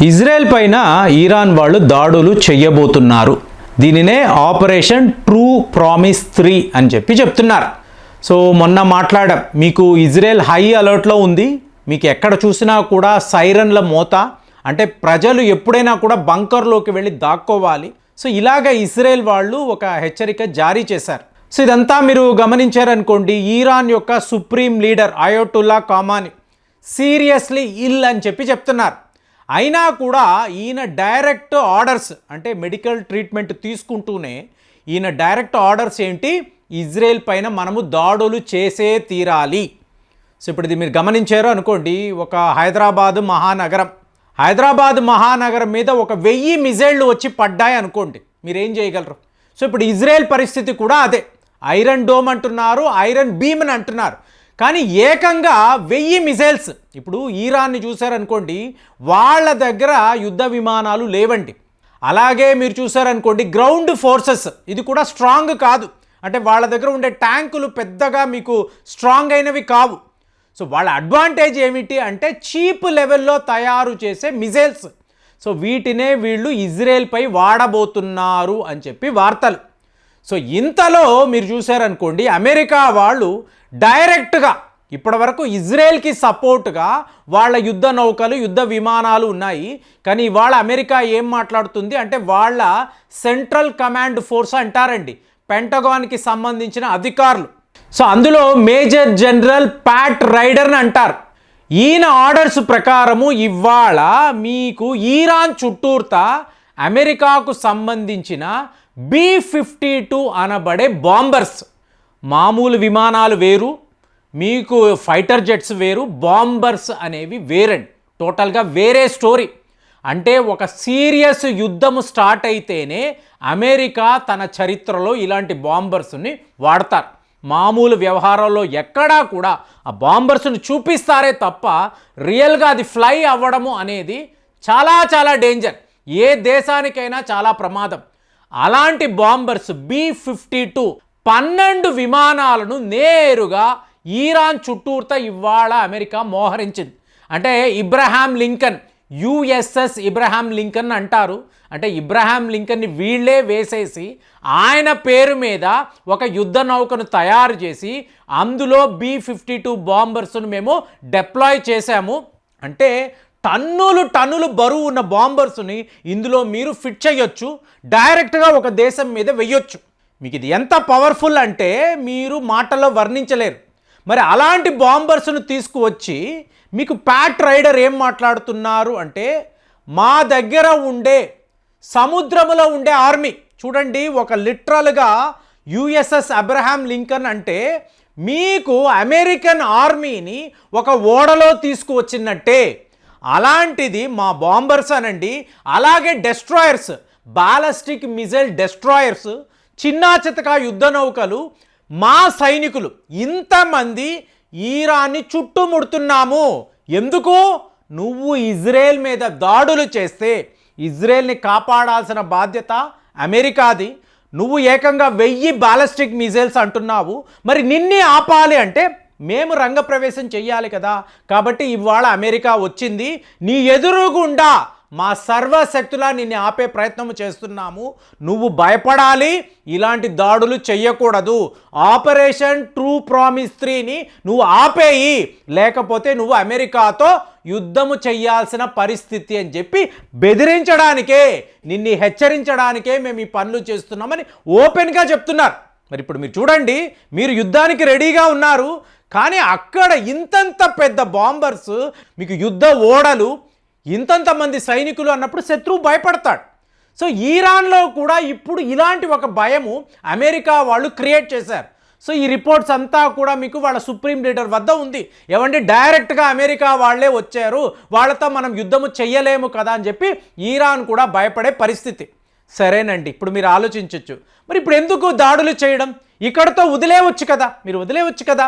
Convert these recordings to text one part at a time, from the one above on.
Israel పైన Iran వాళ్ళు దాడులు చెయ్యబోతున్నారు దీనినే ఆపరేషన్ ట్రూ ప్రామిస్ త్రీ అని చెప్పి చెప్తున్నారు. సో మొన్న మాట్లాడాం. మీకు ఇజ్రాయెల్ హై అలర్ట్లో ఉంది. మీకు ఎక్కడ చూసినా కూడా సైరన్ల మోత. అంటే ప్రజలు ఎప్పుడైనా కూడా బంకర్లోకి వెళ్ళి దాక్కోవాలి. సో ఇలాగ ఇజ్రాయెల్ వాళ్ళు ఒక హెచ్చరిక జారీ చేశారు. సో ఇదంతా మీరు గమనించారనుకోండి ఈరాన్ యొక్క supreme leader Ayatollah Khamenei seriously ill అని చెప్పి చెప్తున్నారు. అయినా కూడా ఈయన డైరెక్ట్ ఆర్డర్స్ అంటే మెడికల్ ట్రీట్మెంట్ తీసుకుంటూనే ఈయన డైరెక్ట్ ఆర్డర్స్ ఏంటి? ఇజ్రాయెల్ పైన మనము దాడులు చేసే తీరాలి. సో ఇప్పుడు ఇది మీరు గమనించారు అనుకోండి ఒక హైదరాబాదు మహానగరం. హైదరాబాద్ మహానగరం మీద ఒక వెయ్యి మిజైళ్ళు వచ్చి పడ్డాయి అనుకోండి మీరు ఏం చేయగలరు? సో ఇప్పుడు ఇజ్రాయెల్ పరిస్థితి కూడా అదే. ఐరన్ డోమ్ అంటున్నారు ఐరన్ బీమ్ అని అంటున్నారు. కానీ ఏకంగా వెయ్యి మిసైల్స్. ఇప్పుడు ఈరాన్ని చూశారనుకోండి వాళ్ళ దగ్గర యుద్ధ విమానాలు లేవండి. అలాగే మీరు చూసారనుకోండి గ్రౌండ్ ఫోర్సెస్ ఇది కూడా స్ట్రాంగ్ కాదు. అంటే వాళ్ళ దగ్గర ఉండే ట్యాంకులు పెద్దగా మీకు స్ట్రాంగ్ అయినవి కావు. సో వాళ్ళ అడ్వాంటేజ్ ఏమిటి అంటే చీప్ లెవెల్లో తయారు చేసే మిజైల్స్ సో వీటినే వీళ్ళు ఇజ్రాయెల్పై వాడబోతున్నారు అని చెప్పి వార్తలు. సో ఇంతలో మీరు చూశారనుకోండి అమెరికా వాళ్ళు డైరెక్ట్గా ఇప్పటివరకు ఇజ్రాయెల్కి సపోర్ట్గా వాళ్ళ యుద్ధ నౌకలు యుద్ధ విమానాలు ఉన్నాయి. కానీ ఇవాళ అమెరికా ఏం మాట్లాడుతుంది అంటే వాళ్ళ సెంట్రల్ కమాండ్ ఫోర్స్ అంటారండి. పెంటగాన్కి సంబంధించిన అధికారులు. సో అందులో మేజర్ జనరల్ ప్యాట్ రైడర్ని అంటారు. ఈయన ఆర్డర్స్ ప్రకారము ఇవాళ మీకు ఈరాన్ చుట్టూర్త అమెరికాకు సంబంధించిన బి ఫిఫ్టీ టూ అనబడే బాంబర్స్. మామూలు విమానాలు వేరు మీకు ఫైటర్ జెట్స్ వేరు బాంబర్స్ అనేవి వేరండి టోటల్గా వేరే స్టోరీ. అంటే ఒక సీరియస్ యుద్ధము స్టార్ట్ అయితేనే అమెరికా తన చరిత్రలో ఇలాంటి బాంబర్స్ని వాడతారు. మామూలు వ్యవహారంలో ఎక్కడా కూడా ఆ బాంబర్స్ని చూపిస్తారే తప్ప రియల్గా అది ఫ్లై అవ్వడము అనేది చాలా చాలా డేంజర్. ఏ దేశానికైనా చాలా ప్రమాదం. అలాంటి బాంబర్స్ బి ఫిఫ్టీ టూ పన్నెండు విమానాలను నేరుగా ఈరాన్ చుట్టూర్త ఇవాళ అమెరికా మోహరించింది. అంటే Abraham Lincoln USS Abraham Lincoln అంటారు. అంటే ఇబ్రహాం లింకన్ని వీళ్ళే వేసేసి ఆయన పేరు మీద ఒక యుద్ధ నౌకను తయారు చేసి అందులో బి ఫిఫ్టీ టూ బాంబర్స్ను మేము డెప్లాయ్ చేశాము. అంటే టన్నులు టన్నులు బరువు ఉన్న బాంబర్స్ని ఇందులో మీరు ఫిట్ చేయొచ్చు డైరెక్ట్గా ఒక దేశం మీద వెయ్యొచ్చు. మీకు ఇది ఎంత పవర్ఫుల్ అంటే మీరు మాటల్లో వర్ణించలేరు. మరి అలాంటి బాంబర్స్ను తీసుకువచ్చి మీకు ప్యాట్ రైడర్ ఏం మాట్లాడుతున్నారు అంటే మా దగ్గర ఉండే సముద్రములో ఉండే ఆర్మీ చూడండి ఒక లిటరల్గా యుఎస్ఎస్ అబ్రహాం లింకన్ అంటే మీకు అమెరికన్ ఆర్మీని ఒక ఓడలో తీసుకువచ్చినట్టే. అలాంటిది మా బాంబర్స్ అనండి అలాగే డెస్ట్రాయర్స్ బాలస్టిక్ మిజైల్ డెస్ట్రాయర్స్ చిన్నా చితక యుద్ధ నౌకలు మా సైనికులు ఇంతమంది ఈరాన్ని చుట్టుముడుతున్నాము. ఎందుకు? నువ్వు ఇజ్రాయెల్ మీద దాడులు చేస్తే ఇజ్రాయెల్ని కాపాడాల్సిన బాధ్యత అమెరికాది. నువ్వు ఏకంగా వెయ్యి బాలస్టిక్ మిజైల్స్ అంటున్నావు. మరి నిన్నే ఆపాలి అంటే మేము రంగప్రవేశం చెయ్యాలి కదా. కాబట్టి ఇవాళ అమెరికా వచ్చింది. నీ ఎదురుగుండా మా సర్వశక్తులా నిన్ను ఆపే ప్రయత్నం చేస్తున్నాము. నువ్వు భయపడాలి. ఇలాంటి దాడులు చెయ్యకూడదు. ఆపరేషన్ ట్రూ ప్రామిస్ త్రీని నువ్వు ఆపేయి. లేకపోతే నువ్వు అమెరికాతో యుద్ధము చెయ్యాల్సిన పరిస్థితి అని చెప్పి బెదిరించడానికే నిన్ను హెచ్చరించడానికే మేము ఈ పనులు చేస్తున్నామని ఓపెన్గా చెప్తున్నారు. మరి ఇప్పుడు మీరు చూడండి. మీరు యుద్ధానికి రెడీగా ఉన్నారు. కానీ అక్కడ ఇంతంత పెద్ద బాంబర్స్ మీకు యుద్ధ ఓడలు ఇంతంత మంది సైనికులు అన్నప్పుడు శత్రువు భయపడతాడు. సో ఈరాన్లో కూడా ఇప్పుడు ఇలాంటి ఒక భయము అమెరికా వాళ్ళు క్రియేట్ చేశారు. సో ఈ రిపోర్ట్స్ అంతా కూడా మీకు వాళ్ళ సుప్రీం లీడర్ వద్ద ఉంది. ఏమంటే డైరెక్ట్గా అమెరికా వాళ్ళే వచ్చారు వాళ్ళతో మనం యుద్ధము చెయ్యలేము కదా అని చెప్పి ఈరాన్ కూడా భయపడే పరిస్థితి. సరేనండి ఇప్పుడు మీరు ఆలోచించవచ్చు మరి ఇప్పుడు ఎందుకు దాడులు చేయడం? ఇక్కడతో వదిలేవచ్చు కదా మీరు వదిలేవచ్చు కదా?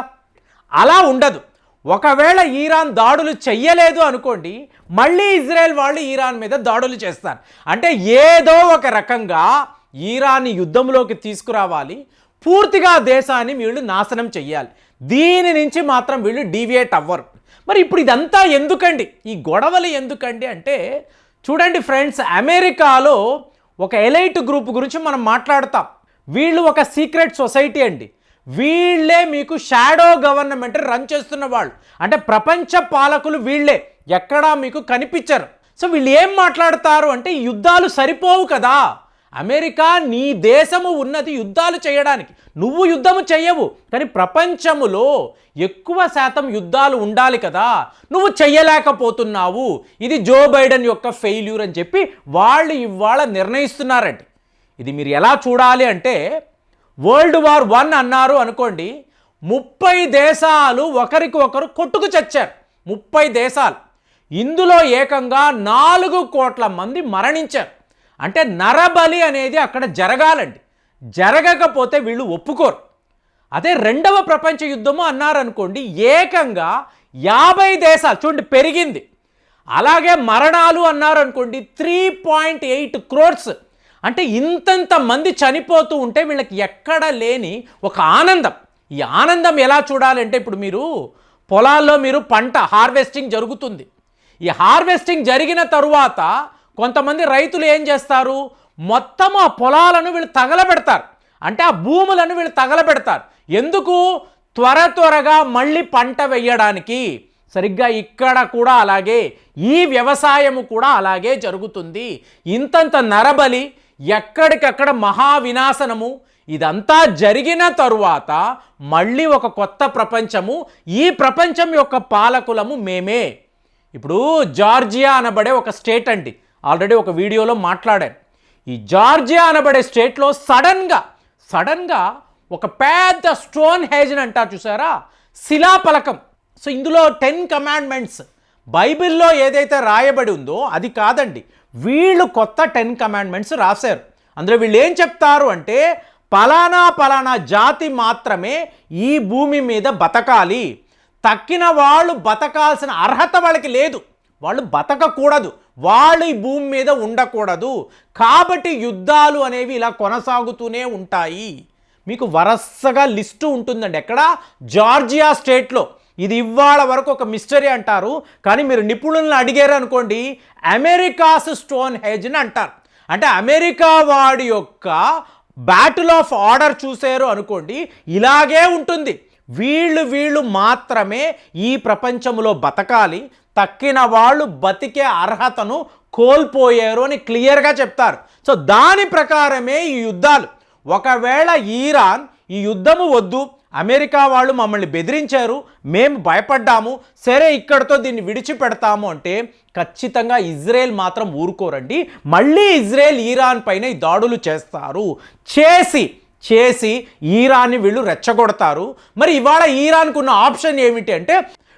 అలా ఉండదు. ఒకవేళ ఈరాన్ దాడులు చెయ్యలేదు అనుకోండి మళ్ళీ ఇజ్రాయెల్ వాళ్ళు ఈరాన్ మీద దాడులు చేస్తారు. అంటే ఏదో ఒక రకంగా ఈరాన్ని యుద్ధంలోకి తీసుకురావాలి పూర్తిగా దేశాన్ని వీళ్ళు నాశనం చెయ్యాలి. దీని నుంచి మాత్రం వీళ్ళు డీవియేట్ అవ్వరు. మరి ఇప్పుడు ఇదంతా ఎందుకండి? ఈ గొడవలు ఎందుకండి అంటే చూడండి ఫ్రెండ్స్ అమెరికాలో ఒక ఎలైట్ గ్రూప్ గురించి మనం మాట్లాడతాం. వీళ్ళు ఒక సీక్రెట్ సొసైటీ అండి. వీళ్ళే మీకు షాడో గవర్నమెంట్ రన్ చేస్తున్న వాళ్ళు. అంటే ప్రపంచ పాలకులు వీళ్ళే. ఎక్కడా మీకు కనిపించరు. సో వీళ్ళు ఏం మాట్లాడతారు అంటే యుద్ధాలు సరిపోవు కదా. అమెరికా నీ దేశము ఉన్నది యుద్ధాలు చేయడానికి. నువ్వు యుద్ధము చెయ్యవు. కానీ ప్రపంచములో ఎక్కువ శాతం యుద్ధాలు ఉండాలి కదా. నువ్వు చెయ్యలేకపోతున్నావు. ఇది జో బైడెన్ యొక్క ఫెయిల్యూర్ అని చెప్పి వాళ్ళు ఇవాళ నిర్ణయిస్తున్నారండి. ఇది మీరు ఎలా చూడాలి అంటే వరల్డ్ వార్ వన్ అన్నారు అనుకోండి ముప్పై దేశాలు ఒకరికి ఒకరు కొట్టుకు చచ్చారు. ముప్పై దేశాలు. ఇందులో ఏకంగా నాలుగు కోట్ల మంది మరణించారు. అంటే నరబలి అనేది అక్కడ జరగాలండి. జరగకపోతే వీళ్ళు ఒప్పుకోరు. అదే రెండవ ప్రపంచ యుద్ధము అన్నారనుకోండి ఏకంగా యాభై దేశాలు చూడండి పెరిగింది. అలాగే మరణాలు అన్నారు అనుకోండి త్రీ పాయింట్ ఎయిట్ క్రోర్స్ అంటే ఇంతంత మంది చనిపోతూ ఉంటే వీళ్ళకి ఎక్కడ లేని ఒక ఆనందం. ఈ ఆనందం ఎలా చూడాలంటే ఇప్పుడు మీరు పొలాల్లో మీరు పంట హార్వెస్టింగ్ జరుగుతుంది. ఈ హార్వెస్టింగ్ జరిగిన తరువాత కొంతమంది రైతులు ఏం చేస్తారు? మొత్తం ఆ పొలాలను వీళ్ళు తగలబెడతారు. అంటే ఆ భూములను వీళ్ళు తగలబెడతారు. ఎందుకు? త్వర త్వరగా మళ్ళీ పంట వెయ్యడానికి సరిగ్గా ఇక్కడ కూడా అలాగే ఈ వ్యవసాయము కూడా అలాగే జరుగుతుంది. ఇంతంత నరబలి ఎక్కడికక్కడ మహావినాశనము ఇదంతా జరిగిన తరువాత మళ్ళీ ఒక కొత్త ప్రపంచము ఈ ప్రపంచం యొక్క పాలకులము మేమే. ఇప్పుడు జార్జియా అనబడే ఒక స్టేట్ అండి. ఆల్రెడీ ఒక వీడియోలో మాట్లాడాను. ఈ జార్జియా అనబడే స్టేట్లో సడన్గా సడన్గా ఒక పెద్ద స్టోన్ హేజన్ అంటారు చూసారా? శిలాపలకం సో ఇందులో టెన్ కమాండ్మెంట్స్. బైబిల్లో ఏదైతే రాయబడి ఉందో అది కాదండి. వీళ్ళు కొత్త టెన్ కమాండ్మెంట్స్ రాశారు. అందులో వీళ్ళు ఏం చెప్తారు అంటే పలానా పలానా జాతి మాత్రమే ఈ భూమి మీద బతకాలి. తక్కిన వాళ్ళు బతకాల్సిన అర్హత వాళ్ళకి లేదు. వాళ్ళు బతకకూడదు. వాళ్ళు ఈ భూమి మీద ఉండకూడదు. కాబట్టి యుద్ధాలు అనేవి ఇలా కొనసాగుతూనే ఉంటాయి. మీకు వరసగా లిస్టు ఉంటుందండి. ఎక్కడ? జార్జియా స్టేట్లో. ఇది ఇవాళ వరకు ఒక మిస్టరీ అంటారు కానీ మీరు నిపుణులను అడిగారు అనుకోండి అమెరికాస్ స్టోన్ హెజ్ని అంటారు. అంటే అమెరికా వాడి యొక్క బ్యాటిల్ ఆఫ్ ఆర్డర్ చూశారు అనుకోండి ఇలాగే ఉంటుంది. వీళ్ళు వీళ్ళు మాత్రమే ఈ ప్రపంచంలో బతకాలి తక్కిన వాళ్ళు బతికే అర్హతను కోల్పోయారు అని క్లియర్గా చెప్తారు. సో దాని ప్రకారమే ఈ యుద్ధాలు. ఒకవేళ ఈరాన్ ఈ యుద్ధము వద్దు అమెరికా వాళ్ళు మమ్మల్ని బెదిరించారు మేము భయపడ్డాము సరే ఇక్కడతో దీన్ని విడిచిపెడతాము అంటే ఖచ్చితంగా ఇజ్రాయెల్ మాత్రం ఊరుకోరండి. మళ్ళీ ఇజ్రాయెల్ ఈరాన్ పైన ఈ దాడులు చేస్తారు. చేసి చేసి ఈరాన్ని వీళ్ళు రెచ్చగొడతారు. మరి ఇవాళ ఈరాన్కు ఉన్న ఆప్షన్ ఏమిటి అంటే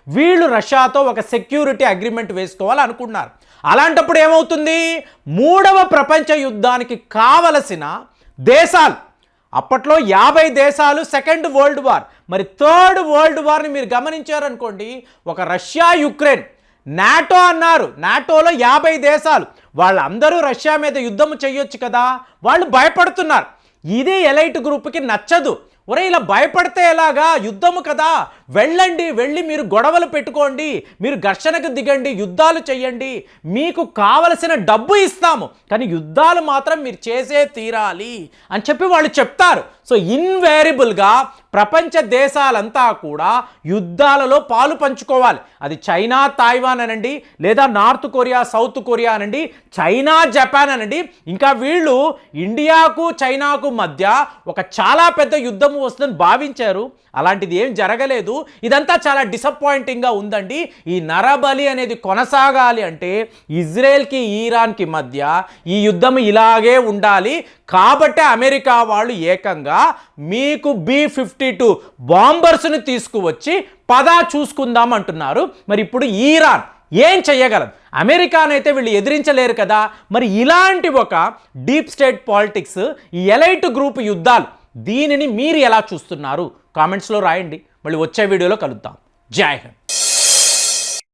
వీళ్ళు రష్యాతో ఒక సెక్యూరిటీ అగ్రిమెంట్ వేసుకోవాలి అనుకున్నారు. అలాంటప్పుడు ఏమవుతుంది? మూడవ ప్రపంచ యుద్ధానికి కావలసిన దేశాలు అప్పట్లో యాభై దేశాలు సెకండ్ వరల్డ్ వార్. మరి థర్డ్ వరల్డ్ వార్ని మీరు గమనించారనుకోండి ఒక రష్యా యుక్రెయిన్. నాటో అన్నారు. నాటోలో యాభై దేశాలు. వాళ్ళందరూ రష్యా మీద యుద్ధం చేయొచ్చు కదా? వాళ్ళు భయపడుతున్నారు. ఇది ఎలైట్ గ్రూప్కి నచ్చదు. ఒరే ఇలా భయపడితే ఎలాగా? యుద్ధము కదా. వెళ్ళండి వెళ్ళి మీరు గొడవలు పెట్టుకోండి. మీరు ఘర్షణకు దిగండి యుద్ధాలు చేయండి మీకు కావలసిన డబ్బు ఇస్తాము. కానీ యుద్ధాలు మాత్రం మీరు చేసే తీరాలి అని చెప్పి వాళ్ళు చెప్తారు. సో ఇన్వేరియబుల్గా ప్రపంచ దేశాలంతా కూడా యుద్ధాలలో పాలు పంచుకోవాలి. అది చైనా తాయివాన్ అనండి లేదా నార్త్ కొరియా సౌత్ కొరియా అనండి చైనా జపాన్ అనండి. ఇంకా వీళ్ళు ఇండియాకు చైనాకు మధ్య ఒక చాలా పెద్ద యుద్ధం వస్తుందని భావించారు. అలాంటిది ఏం జరగలేదు. ఇదంతా చాలా డిసప్పాయింటింగ్గా ఉందండి. ఈ నరబలి అనేది కొనసాగాలి అంటే ఇజ్రాయెల్కి ఈరాన్కి మధ్య ఈ యుద్ధం ఇలాగే ఉండాలి. కాబట్టే అమెరికా వాళ్ళు ఏకంగా మీకు బి ఫిఫ్టీ టూ బాంబర్స్ని తీసుకువచ్చి పదా చూసుకుందాం అంటున్నారు. మరి ఇప్పుడు ఈరాన్ ఏం చేయగలదు అమెరికానైతే వీళ్ళు ఎదిరించలేరు కదా. మరి ఇలాంటి ఒక డీప్ స్టేట్ పాలిటిక్స్ ఈ ఎలైట్ గ్రూప్ యుద్ధాలు దీనిని మీరు ఎలా చూస్తున్నారు? కామెంట్స్లో రాయండి. మళ్ళీ వచ్చే వీడియోలో కలుద్దాం. జై హింద్.